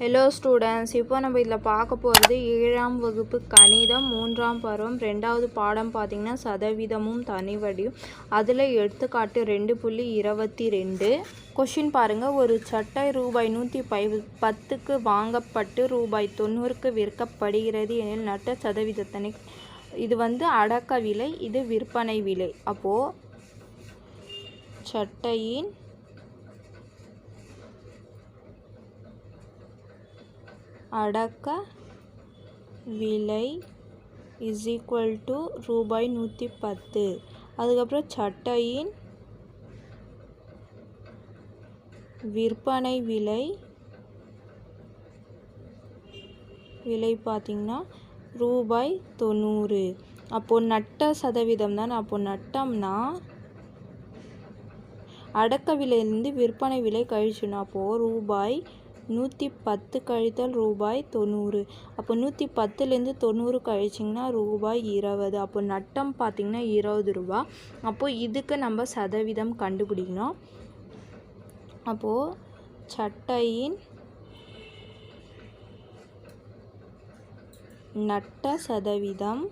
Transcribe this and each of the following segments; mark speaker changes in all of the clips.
Speaker 1: Hello students இப்போ நம்ம இதில் பார்க்க போகிறது ஏழாம் வகுப்பு கணிதம் மூன்றாம் பருவம் ரெண்டாவது பாடம் பார்த்திங்கன்னா சதவீதமும் தனிவடியும். அதில் எடுத்துக்காட்டு ரெண்டு புள்ளி இருபத்தி ரெண்டு. கொஷின் பாருங்கள் ஒரு சட்டை ரூபாய் நூற்றி பை பத்துக்கு வாங்கப்பட்டு ரூபாய் தொண்ணூறுக்கு விற்கப்படுகிறது எனில் நட்ட சதவீதத்தனை இது வந்து அடக்க விலை இது விற்பனை விலை. அப்போது சட்டையின் அடக்க விலை இஸ் ஈக்குவல் டு ரூபாய் நூற்றி பத்து. அதுக்கப்புறம் சட்டையின் விற்பனை விலை விலை பார்த்திங்கன்னா ரூபாய் தொண்ணூறு. அப்போது நட்ட சதவீதம் தானே? அப்போது நட்டம்னா அடக்க விலையிலேருந்து விற்பனை விலை கழிச்சுனா அப்போது ரூபாய் நூற்றி பத்து கழித்தல் ரூபாய் தொண்ணூறு. அப்போ நூற்றி பத்துலேருந்து தொண்ணூறு கழிச்சிங்கன்னா ரூபாய் இருபது. அப்போ நட்டம் பார்த்திங்கன்னா இருபது ரூபா. அப்போது இதுக்கு நம்ம சதவீதம் கண்டுபிடிக்கணும். அப்போது சட்டையின் நட்ட சதவீதம்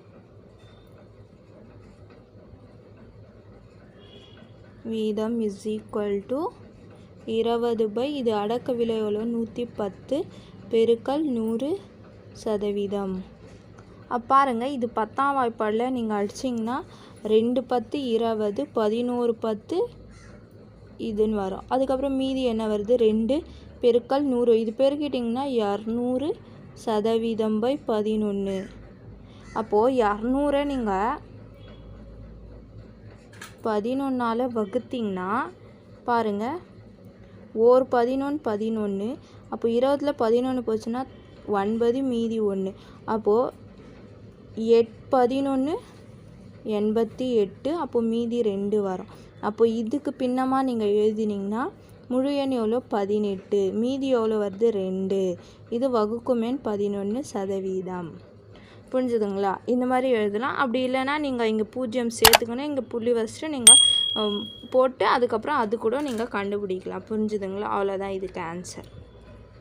Speaker 1: வீதம் இஸ் ஈக்குவல் டு இருபது பை இது அடக்க விலை எவ்வளோ? நூற்றி பத்து பெருக்கல் நூறு சதவீதம். பாருங்கள் இது பத்தாம் வாய்ப்பாடில் நீங்கள் அடிச்சிங்கன்னா ரெண்டு பத்து இருபது பதினோரு பத்து இதுன்னு வரும். அதுக்கப்புறம் மீதி என்ன வருது? ரெண்டு பெருக்கல் நூறு. இது பெருக்கிட்டிங்கன்னா இரநூறு சதவீதம் பை பதினொன்று அப்போது இரநூறை நீங்கள் பதினொன்றால் வகுத்திங்கன்னா பாருங்கள் ஓர் பதினொன்று பதினொன்று அப்போ இருபதில் பதினொன்று போச்சுன்னா ஒன்பது மீதி ஒன்று அப்போது எட் பதினொன்று எண்பத்தி எட்டு அப்போது மீதி ரெண்டு வரும். அப்போ இதுக்கு பின்னமாக நீங்கள் எழுதினீங்கன்னா முழு எண் எவ்வளோ? பதினெட்டு. மீதி எவ்வளோ வருது? ரெண்டு. இது வகுக்குமென் பதினொன்று சதவீதம். புரிஞ்சுதுங்களா? இந்த மாதிரி எழுதலாம். அப்படி இல்லைன்னா நீங்கள் இங்கே பூஜ்ஜியம் சேர்த்துக்கணும். இங்கே புள்ளி வச்சுட்டு நீங்கள் போட்டு அதுக்கப்புறம் அது கூட நீங்கள் கண்டுபிடிக்கலாம். புரிஞ்சுதுங்களா? அவ்வளோதான் இதுக்கு ஆன்சர்